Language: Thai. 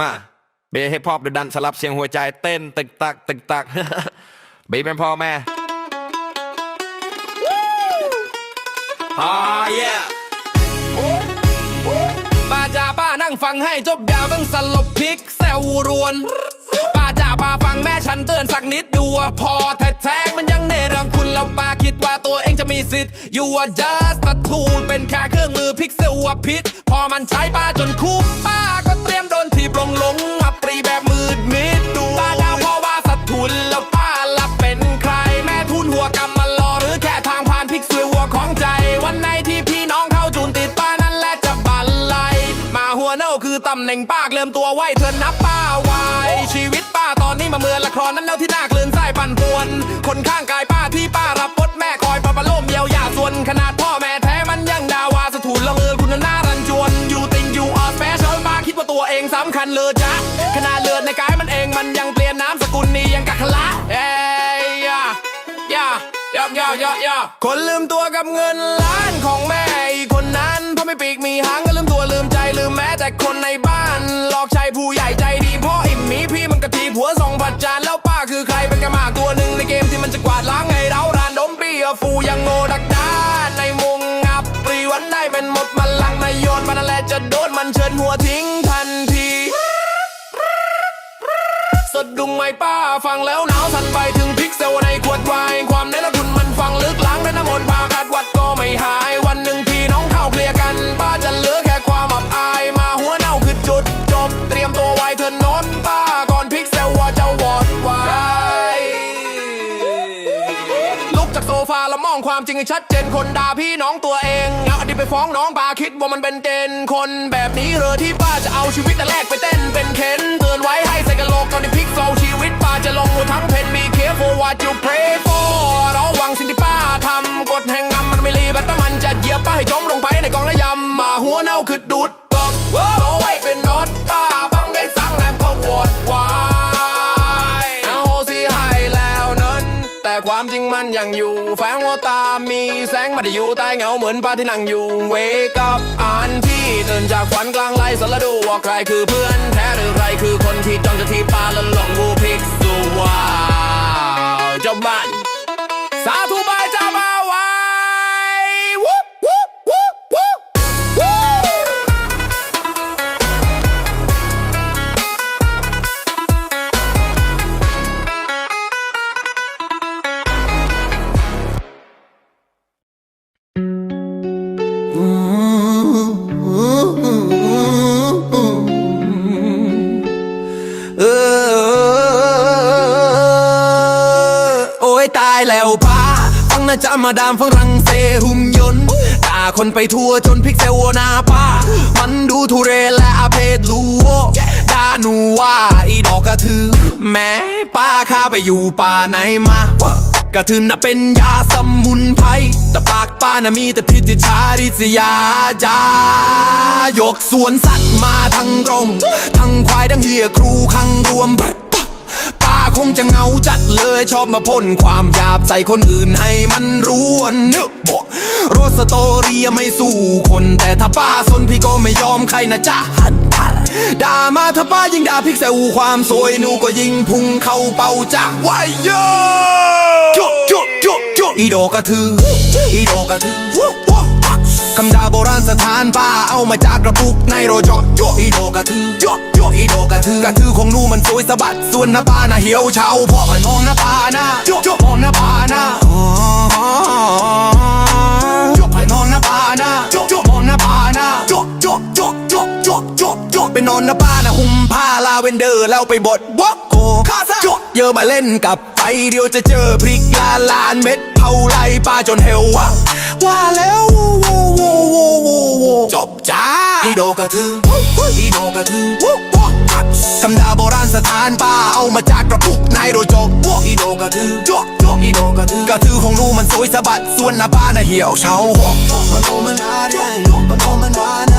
ว่าเบย์ฮิปฮอปดูดันสลับเสียงหัวใจเต้นตึกตักตึกตักบย์เป็นพ่อแม่อ่า yeah ป้าจ่าป้านั่งฟังให้จบยาวต้องสลบพลิกแซวรวนป้าจ่าป้าฟังแม่ฉันเตือนสักนิดดูว่าพอแท้แท้ๆมันยังเนรองคุณแล้วป้าคิดว่าตัวเองจะมีสิทธิ์ You are just a tool เป็นแค่เครื่องมือพิกเซลว่าพิษ พอมันใช้ป้าจนคุ้มป้า ตำแหน่งป้าเริ่มตัวไหวเธอนับป้าไว้ชีวิตป้าตอนนี้มาเมือนละครนั้นแล้วที่น่าเกลื่อนไส้ปั่นป่วน คนข้างกายป้าที่ป้ารับบทแม่คอยปะปะโลมเยียวยาส่วนขนาดพ่อแม่แท้มันยังดาวาสถูนละเมอคุณน่ารันจวนอยู่ติงอยู่ออสเปเชียลป้าคิดว่าตัวเองสำคัญเลยจ้ะขนาดเลือดในกายมันเองมันยังเปลี่ยนน้ำสกุลนี่ยังกักขละเอ้ยยายายายายายาคนลืมตัวกับเงินล้านของแม่อีกคนนั้นเพราะไม่ปีกมีหางก็ลืม แต่คนในบ้าน หลอกใช้ผู้ใหญ่ใจดีพราะอิ่มมีพี่มันกะทีผัวส่งผัดจานแล้วป้าคือใครเป็นกระหมากตัวหนึ่งในเกมที่มันจะกวาดล้างไงเรารานดมเบี้ยฟูยังโง่ดักดานในมุงงับปรีวันได้เป็นหมดมันลังนายโยนมันนั่นแหละจะโดนมันเชิญหัวทิ้งทันทีสดุงไหมป้าฟังแล้วหนาวสั่นไปถึงพิกเซลในขวดวน์ความในละคุณมันฟังลึกล้างด้วยน้ำมนต์ปากัดวัดก็ไม่หาย ฟาแล้วมองความจริงให้ชัดเจนคนด่าพี่น้องตัวเองเอาอดีตไปฟ้องน้องปาคิดว่ามันเป็นเจนคนแบบนี้เหรอที่ป้าจะเอาชีวิตแต่แรกไปเต้นเป็นเค้นเตือนไว้ให้ใส่กะโหลกตอนที่พลิกโฟชีวิตป้าจะลงหัวทั้งเพนมีเคฟ for what you pray for ระวังสิ่งที่ป้าทำกฎแห่งกรรมมันไม่รีบแต่มันจะเหยียบป้าให้จมลงไปในกองระยำมาหัวเน่าคือดูด แต่ความจริงมันยังอยู่แฝงหัวตามีแสงไมาได้อยู่ใต้เงาเหมือนป้าที่นั่งอยู่เวกับอ่านที่ตื่นจากฝันกลางไร่สารดูว่าใครคือเพื่อนแท้หรือใครคือคนที่จ้องจะทีปลาแล้วหลงงูพิกซูว้าวเจ้าบ้านสาธุ ยตายแล้วป้าฟังนะจ๊ะมาดามฝรั่งเศสหุ่นยนต์ด่าคนไปทั่วจนพิกเซลหน้าป้า มันดูทุเรศและอาเพศลูโอด่าหนูว่าอีดอกกระถือ แม้ป้าข้าไปอยู่ป่าไหนมากระถือน่ะเป็นยาสมุนไพรแต่ปากป้าน่ะมีแต่พิษชาริษยาจายกสวนสัตว์มาทั้งกรงทั้งควายทั้งเฮียครูขังรวม คงจะเหงาจัดเลยชอบมาพ่นความหยาบใส่คนอื่นให้มันรู้ว่าเนื้อบอกรถสตอรี่ไม่สู้คน แต่ถ้าป้าสนพี่ก็ไม่ยอมใครนะจ๊ะหันหันด่ามาถ้าป้ายิ่งด่าพิกเซลความสวยหนูก็ยิ่งพุ่งเข้าเป่าจ้ะวายโยจุจุจุจุอีโดกระถืออีโดกระถือ คำดาโบราณสถานป้าเอามาจากกระปุกในโรจกโยอีโดกระทือโยโยอีโดกระทือกระทือของนูมันสวยสะบัดส่วนหน้าป้าน่ะเหี่ยวเฉาพราะมันมองหน้าป้านะโยโยมองหน้าป้านะโยไปนอนหน้าป้านะโยโยมองหน้าป้านะโยโยโยโยโยโยโยไปนอนหน้าป้านะหุ้มผ้าลาเวนเดอร์แล้วไปบดวอกโกคาซาโยเยอะมาเล่นกับไฟเดียวจะเจอพริกลาลานเม็ดเผาไล่ป้าจนเฮวว่า ว่าแล้ววูวูวูวูวูวูจบจ้าอีโดกระทืออีโดกระทือคำดาโบราณสถานป้าเอามาจากกระปุกในโรจกอีโดกระทือจกอีโดกระทือกระทือของหนูมันสวยสะบัดส่วนหน้าป้านน่ะเหี่ยวเฉามันโตมันนาเดียมันโตมันนาเน